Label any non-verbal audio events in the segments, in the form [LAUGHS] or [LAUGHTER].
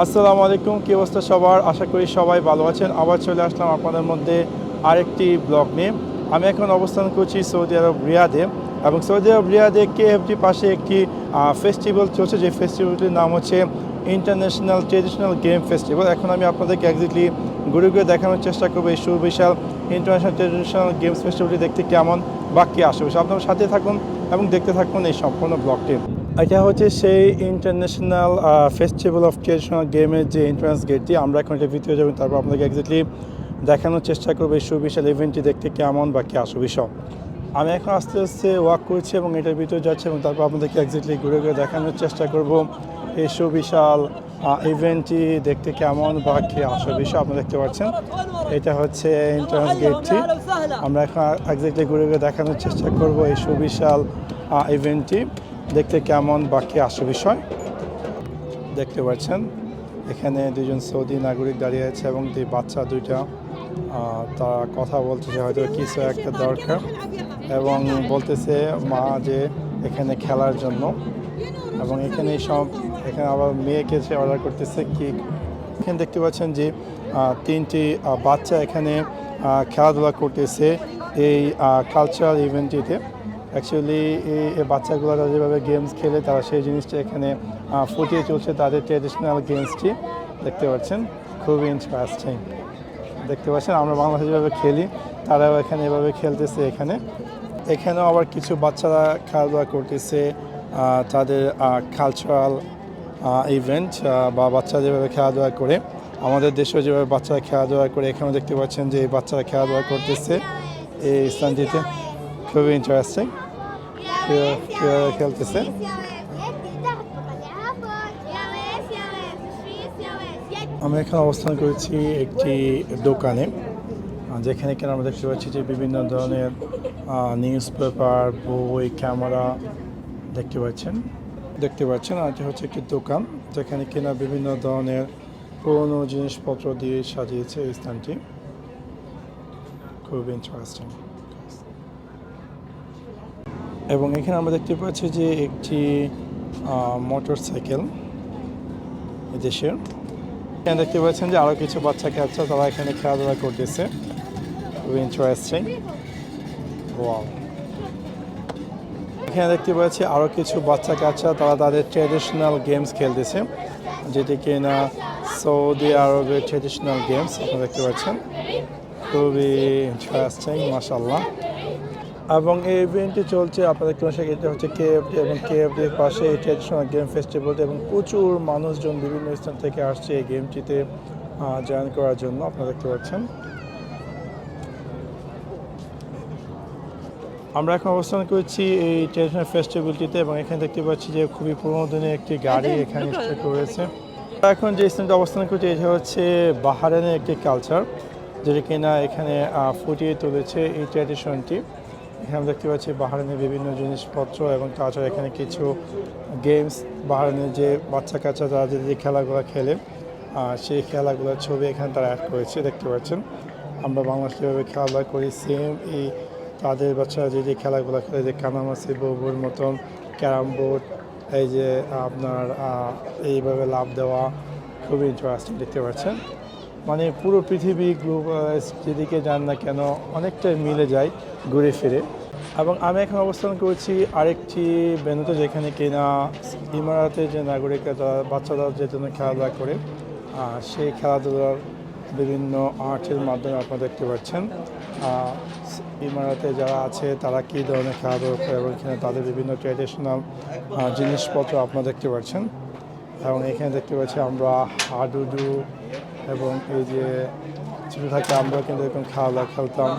আসসালামু আলাইকুম, কি অবস্থা সবার? আশা করি সবাই ভালো আছেন। আবার চলে আসলাম আপনাদের মধ্যে আরেকটি ব্লগ নিয়ে। আমি এখন অবস্থান করছি সৌদি আরব রিয়াদে এবং সৌদি আরব রিয়াদে কেএফটি পাশে একটি ফেস্টিভ্যাল চলছে। যে ফেস্টিভ্যালটির নাম হচ্ছে ইন্টারন্যাশনাল ট্রেডিশনাল গেম ফেস্টিভ্যাল এখন আমি আপনাদেরকে একজাক্টলি ঘুরে ঘুরে দেখানোর চেষ্টা করব এই সুবিশাল ইন্টারন্যাশনাল ট্রেডিশনাল গেমস ফেস্টিভ্যালটি দেখতে কেমন বা কী আশেপাশে আপনার সাথে থাকুন এবং দেখতে থাকুন এই সম্পূর্ণ ব্লগটি। এটা হচ্ছে সেই ইন্টারন্যাশনাল ফেস্টিভ্যাল অফ ট্রেডিশনাল গেমের যে এন্ট্রান্স গেটটি আমরা এখন এটা ভিতরে যাবেন তারপর আপনাকে একজাক্টলি দেখানোর চেষ্টা করব এই সুবিশাল ইভেন্টটি দেখতে কেমন বা কী আসবিষয় আমি এখন আস্তে আস্তে ওয়াক করছি এবং এটার ভিতরে যাচ্ছি এবং তারপর আপনাদেরকে একজাক্টলি ঘুরে ঘুরে দেখানোর চেষ্টা করব এই সুবিশাল ইভেন্টটি দেখতে কেমন বা কে আসল বিষয় আপনি দেখতে পাচ্ছেন। এটা হচ্ছে এন্ট্রান্স গেটটি আমরা এখন একজাক্টলি ঘুরে ঘুরে দেখানোর চেষ্টা করব এই সুবিশাল ইভেন্টটি দেখতে কেমন বাকি কী আসল বিষয়? দেখতে পাচ্ছেন, এখানে দুজন সৌদি নাগরিক দাঁড়িয়ে আছে এবং দুই বাচ্চা দুইটা তারা কথা বলতেছে, হয়তো কিছু একটা দরকার। এবং বলতেছে মা যে এখানে খেলার জন্য। এবং এখানে সব, এখানে আবার মেয়েকে সে অর্ডার করতেছে কি এখানে দেখতে পাচ্ছেন যে তিনটি বাচ্চা এখানে খেলাধুলা করতেছে এই কালচারাল ইভেন্টটিতে অ্যাকচুয়ালি এই বাচ্চাগুলো যেভাবে গেমস খেলে, তারা সেই জিনিসটা এখানে ফুটিয়ে চলছে তাদের ট্রেডিশনাল গেমসটি দেখতে পাচ্ছেন? খুবই ইন্টারেস্টিং দেখতে পাচ্ছেন? আমরা বাংলাদেশে যেভাবে খেলি, তারাও এখানে এভাবে খেলতেছে এখানে। এখানেও আবার কিছু বাচ্চারা খেলাধুলা করতেছে তাদের কালচারাল ইভেন্ট বা বাচ্চা যেভাবে খেলাধুলা করে, আমাদের দেশেও যেভাবে বাচ্চারা খেলাধুলা করে, এখানেও দেখতে পাচ্ছেন যে এই বাচ্চারা খেলাধুলা করতেছে, এই স্থানটিতে। খুবই ইন্টারেস্টিং কীভাবে খেলতেছে। আমরা এখানে অবস্থান করেছি একটি দোকানে যেখানে কিনা আমরা দেখতে পাচ্ছি যে বিভিন্ন ধরনের নিউজ পেপার বই ক্যামেরা দেখতে পাচ্ছেন। দেখতে পাচ্ছেন, আর এটা হচ্ছে একটি দোকান, যেখানে কিনা বিভিন্ন ধরনের পুরনো জিনিসপত্র দিয়ে সাজিয়েছে এই স্থানটি। খুব ইন্টারেস্টিং এবং এখানে আমরা দেখতে পাচ্ছি যে একটি মোটর সাইকেল দেশের এখানে দেখতে পাচ্ছেন যে আরও কিছু বাচ্চা কাচ্চা তারা এখানে খেলাধুলা করতেছে। খুবই ইন্টারেস্টিং এখানে দেখতে পাচ্ছি আরও কিছু বাচ্চা কাচ্চা তারা তাদের ট্র্যাডিশনাল গেমস খেলতেছে, যেটি কিনা সৌদি আরবের ট্র্যাডিশনাল গেমস আপনারা দেখতে পাচ্ছেন। খুবই ইন্টারেস্টিং মাসাল্লাহ এবং এই ইভেন্টটি চলছে আপনাদের দেখতে পাচ্ছেন এটা হচ্ছে কেএফডি এবং কেএফডির পাশে এই ট্র্যাডিশনাল গেম ফেস্টিভ্যাল এবং প্রচুর মানুষজন বিভিন্ন স্থান থেকে আসছে এই গেমটিতে জয়েন করার জন্য আপনারা দেখতে পাচ্ছেন। আমরা এখন অবস্থান করছি এই ট্রেডিশনাল ফেস্টিভ্যালটিতে এবং এখানে দেখতে পাচ্ছি যে খুবই পুরোনো দিনের একটি গাড়ি এখানে স্টে করেছে এখন যে স্থানটা অবস্থান করছি এটা হচ্ছে বাহারানের একটি কালচার যেটা কিনা এখানে ফুটিয়ে তুলেছে এই ট্র্যাডিশনটি এখানে দেখতে পাচ্ছি বাহারানের বিভিন্ন জিনিসপত্র এবং তাছাড়া এখানে কিছু গেমস বাহারানের যে বাচ্চা কাচ্চা তারা যে খেলাগুলো খেলে সেই খেলাগুলোর ছবি এখানে তারা অ্যাড করেছে, দেখতে পাচ্ছেন। আমরা বাংলাদেশে যেভাবে খেলাধুলা করি সেম এই তাদের বাচ্চারা যে যে খেলাগুলো খেলে যে কানামাসি বউবুর মতন, ক্যারাম বোর্ড, এই যে আপনার এইভাবে লাভ দেওয়া, খুবই ইন্টারেস্টিং দেখতে পাচ্ছেন। মানে পুরো পৃথিবী যেদিকে যান না কেন, অনেকটাই মিলে যায় ঘুরে ফিরে। এবং আমি এখন অবস্থান করছি আরেকটি বেনুতে যেখানে কিনা ইমারাতের যে নাগরিকরা বাচ্চারা যে জন্য খেলাধুলা করে সেই খেলাধুলার বিভিন্ন আর্টের মাধ্যমে আপনারা দেখতে পাচ্ছেন। ইমারাতে যারা আছে, তারা কী ধরনের খেলাধুলা করে এবং এখানে তাদের বিভিন্ন ট্র্যাডিশনাল জিনিসপত্র আপনারা দেখতে পাচ্ছেন। এবং এখানে দেখতে পাচ্ছি আমরা হাডুডু এবং এই যে ছোটো থাকে আমরা কিন্তু এরকম খাওয়া দাওয়া খেলতাম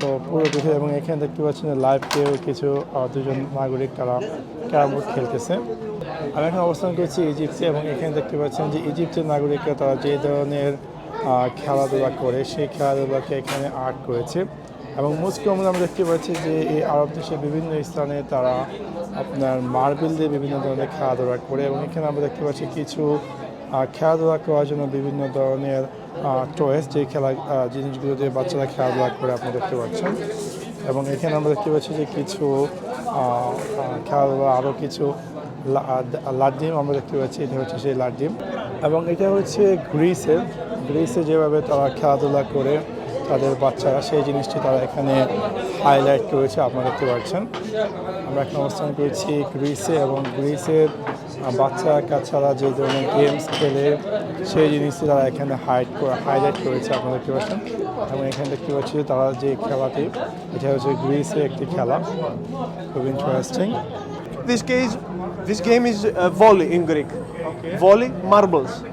তো পুরো কিছু এবং এখানে দেখতে পাচ্ছেন লাইভ কেউ কিছু দুজন নাগরিক তারা ক্যারাম বোর্ড খেলতেছে। আমি এখন অবস্থান করছি ইজিপ্টে এবং এখানে দেখতে পাচ্ছেন যে ইজিপ্টের নাগরিকরা তারা যে ধরনের খেলাধুলা করে সেই খেলাধুলাকে এখানে আর্ট করেছে। এবং মোস্ট কমন আমরা দেখতে পাচ্ছি যে এই আরব দেশের বিভিন্ন স্থানে তারা আপনার মার্বেল দিয়ে বিভিন্ন ধরনের খেলাধুলা করে এবং এখানে আমরা দেখতে পাচ্ছি কিছু খেলাধুলা করার জন্য বিভিন্ন ধরনের টয়েস যে খেলা জিনিসগুলো দিয়ে বাচ্চারা খেলাধুলা করে আপনি দেখতে পাচ্ছেন। এবং এখানে আমরা দেখতে পাচ্ছি যে কিছু খেলাধুলা আরও কিছু লাড্ডিম আমরা দেখতে পাচ্ছি। এটা হচ্ছে সেই লাড্ডিম। এবং এটা হচ্ছে গ্রিসের গ্রিসে যেভাবে তারা খেলাধুলা করে তাদের বাচ্চারা, সেই জিনিসটি তারা এখানে হাইলাইট করেছে, আপনারা দেখতে পাচ্ছেন। আমরা এখন অবস্থান করেছি গ্রিসে এবং গ্রিসের বাচ্চা কাচ্চারা যে ধরনের গেমস খেলে সেই জিনিসটি তারা এখানে হাইড করে হাইলাইট করেছে আপনারা দেখতে পাচ্ছেন এবং এখানে দেখতে পাচ্ছি যে তারা যে খেলাটি এটা হচ্ছে গ্রিসের একটি খেলা খুব interesting This case, this game is uh, volley in Greek. Volley, marbles.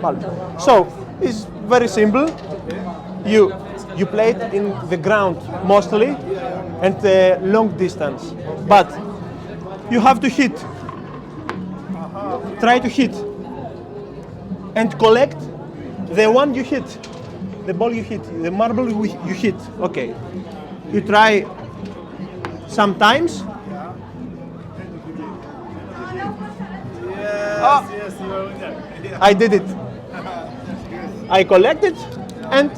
Marbles. So it's very simple. You you play it in the ground mostly, and uh, long distance. But you have to hit. Try to hit, and collect the one you hit, the ball you hit, the marble you hit. Okay. You try sometimes. [LAUGHS] I did it. I collect it and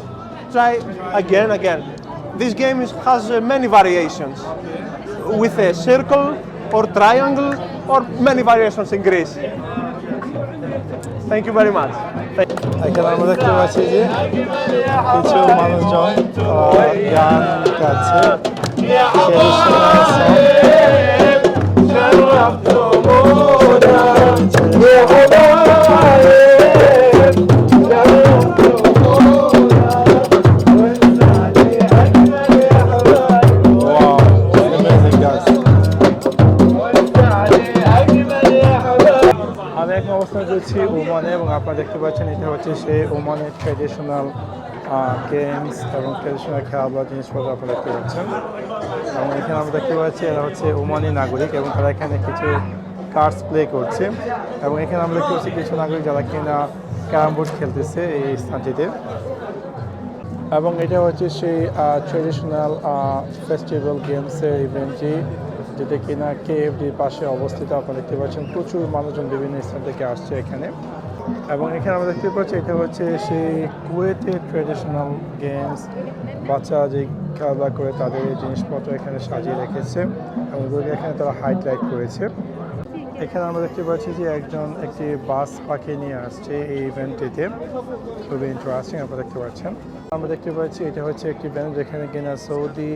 try again, again. This game is, has uh, many variations with a circle or triangle or many variations in Greece. Thank you very much. Thank এখানে আমরা দেখতে পাচ্ছি যে কিছু মানুষজন আহ, গান গাচ্ছে Wow, হচ্ছে সেই ওমানের ট্র্যাডিশনাল গেমস এবং ট্র্যাডিশনাল খেলাধুলা জিনিসপত্র আপনারা দেখতে পাচ্ছেন। এবং এখানে আমরা দেখতে পাচ্ছি এরা হচ্ছে ওমানি নাগরিক এবং তারা এখানে কিছু কার্ডস প্লে করছে। এবং এখানে আমরা দেখতে পাচ্ছি কিছু নাগরিক যারা কিনা ক্যারাম বোর্ড খেলতেছে এই স্থানটিতে। এবং এটা হচ্ছে সেই ট্রেডিশনাল ফেস্টিভ্যাল গেমসের ইভেন্টটি যেটা কিনা কেএফডির পাশে অবস্থিত। আপনারা দেখতে পাচ্ছেন প্রচুর মানুষজন বিভিন্ন স্থান থেকে আসছে এখানে। এবং এখানে আমরা দেখতে পাচ্ছি এটা হচ্ছে সেই কুয়েতের ট্রেডিশনাল গেমস বাচ্চা যে খেলাধুলা করে তাদের জিনিসপত্র এখানে সাজিয়ে রেখেছে এবং এখানে তারা হাইলাইট করেছে। এখানে আমরা দেখতে পাচ্ছি যে একজন একটি বাস পাখি নিয়ে আসছে এই ইভেন্টটিতে খুবই ইন্টারেস্টিং আপনারা দেখতে পাচ্ছেন। আমরা দেখতে পাচ্ছি এটা হচ্ছে একটি ব্যান্ড যেখানে কিনা সৌদি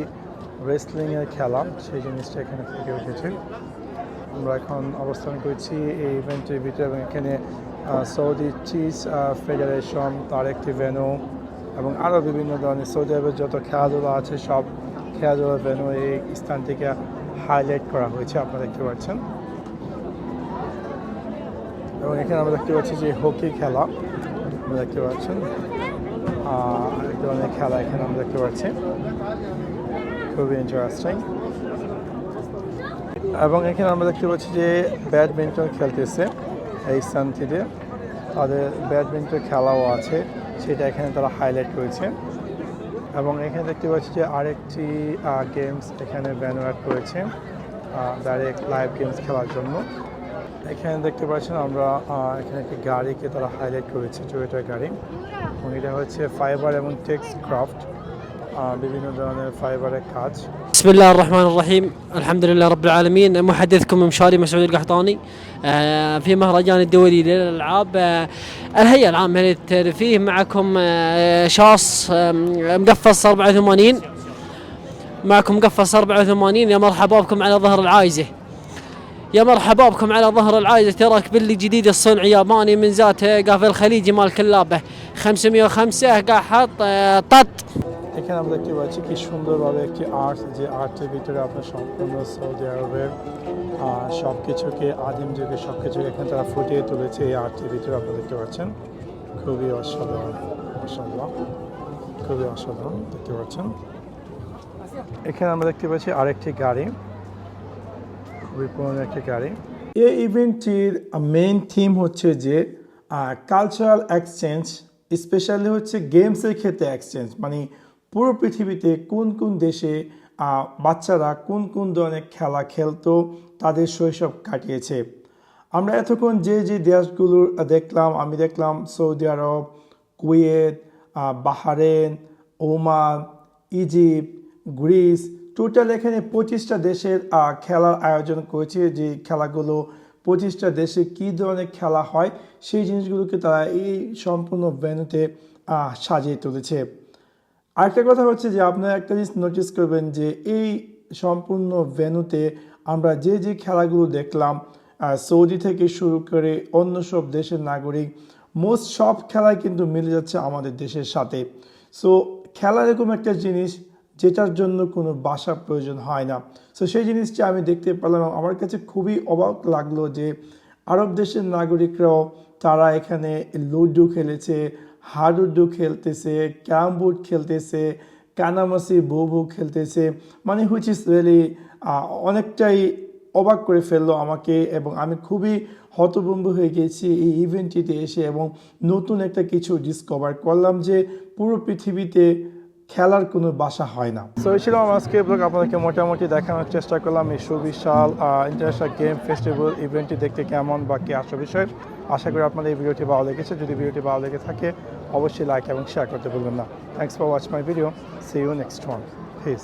রেসলিংয়ের খেলা, সেই জিনিসটা এখানে ফুটে উঠেছে। আমরা এখন অবস্থান করছি এই ইভেন্টের ভিতরে এবং এখানে সৌদি চিজ ফেডারেশন তার একটি ভেনু এবং আরও বিভিন্ন ধরনের সৌদি আরবের যত খেলাধুলা আছে সব খেলাধুলার ভেনু এই স্থান থেকে হাইলাইট করা হয়েছে আপনারা দেখতে পাচ্ছেন। এবং এখানে আমরা দেখতে পাচ্ছি যে হকি খেলা আমরা দেখতে পাচ্ছেন। আহ, এক ধরনের খেলা এখানে আমরা দেখতে পাচ্ছি। খুবই ইন্টারেস্টিং এবং এখানে আমরা দেখতে পাচ্ছি যে ব্যাডমিন্টন খেলতেছে। এই স্থানটিতে তাদের ব্যাডমিন্টন খেলাও আছে, সেটা এখানে তারা হাইলাইট করেছে। এবং এখানে দেখতে পাচ্ছি যে আরেকটি গেমস এখানে ব্যানার করেছে ডাইরেক্ট লাইভ গেমস খেলার জন্য। এখানে দেখতে পাচ্ছেন আমরা এখানে একটি গাড়িকে তারা হাইলাইট করেছে টয়োটা গাড়ি। এবং এটা হচ্ছে ফাইবার এবং টেক্স ক্রাফট বিভিন্ন ধরনের ফাইবারের কাজ بسم الله الرحمن الرحيم الحمد لله رب العالمين محدثكم مشاري مسعود القحطاني آه، في مهرجان الدولي للالعاب آه، الهيئه العامه للترفيه معكم آه، شاص آه، مقفص 84 معكم مقفص 84 يا مرحبا بكم على ظهر العايزه يا مرحبا بكم على ظهر العايزه تراك باللي جديد الصنع ياباني من ذات قافل الخليجي مال كلابه 505 قاعد حاط آه، طط এখানে আমরা দেখতে পাচ্ছি কি সুন্দরভাবে একটি আর্ট, যে আর্টের ভিতরে আপনার সম্পূর্ণ সৌদি আরবের সব কিছুকে আদিম যুগে সব কিছুকে এখানে তারা ফুটিয়ে তুলেছে, এই আর্টের ভিতরে আপনারা দেখতে পাচ্ছেন। খুবই অসাধারণ, মাশাআল্লাহ, খুবই অসাধারণ, দেখতে পাচ্ছেন। এখানে আমরা দেখতে পাচ্ছি আরেকটি গাড়ি, খুবই পুরনো একটি গাড়ি। এই ইভেন্টটির মেইন থিম হচ্ছে যে কালচারাল এক্সচেঞ্জ স্পেশালি হচ্ছে গেমসের ক্ষেত্রে এক্সচেঞ্জ মানে পুরো পৃথিবীতে কোন কোন দেশে বাচ্চারা কোন কোন ধরনের খেলা খেলতো, তাদের শৈশব কাটিয়েছে। আমরা এতক্ষণ যে যে দেশগুলোর দেখলাম, আমি দেখলাম Saudi Arab, Kuwait Bahrain Oman, Egypt, Greece, total এখানে পঁচিশটা দেশের খেলার আয়োজন করেছে যে খেলাগুলো পঁচিশটা দেশে কী ধরনের খেলা হয়, সেই জিনিসগুলোকে তারা এই সম্পূর্ণ ভেন্যুতে সাজিয়ে তুলেছে। আরেকটা কথা হচ্ছে যে আপনারা একটা জিনিস নোটিস করবেন যে এই সম্পূর্ণ ভেন্যুতে আমরা যে যে খেলাগুলো দেখলাম সৌদি থেকে শুরু করে অন্য সব দেশের নাগরিক মোস্ট সব খেলায় কিন্তু মিলে যাচ্ছে আমাদের দেশের সাথে। সো খেলা এরকম একটা জিনিস যেটার জন্য কোনো বাসার প্রয়োজন হয় না। সো সেই জিনিসটা আমি দেখতে পেলাম আমার কাছে খুবই অবাক লাগল যে আরব দেশের নাগরিকরাও তারা এখানে লুডো খেলেছে হাডুডু খেলতেছে ক্যারাম বোর্ড খেলতেছে, কানামাসি বউ খেলতেছে মানে হুইচ ইজ রিয়েলি অনেকটাই অবাক করে ফেলল আমাকে এবং আমি খুবই হতভম্ব হয়ে গেছি এই ইভেন্টটিতে এসে এবং নতুন একটা কিছু ডিসকভার করলাম যে পুরো পৃথিবীতে খেলার কোনো বাসা হয় না। তো এই ছিল আজকে ব্লগ আপনাদেরকে মোটামুটি দেখানোর চেষ্টা করলাম এই সুবিশাল ইন্টারন্যাশনাল গেম ফেস্টিভ্যাল ইভেন্টটি দেখতে কেমন বা কি আসা বিষয় আশা করি আপনাদের এই ভিডিওটি ভালো লেগেছে। যদি ভিডিওটি ভালো লেগে থাকে, অবশ্যই লাইক এবং শেয়ার করতে ভুলবেন না। Thanks for watch my video see you next one please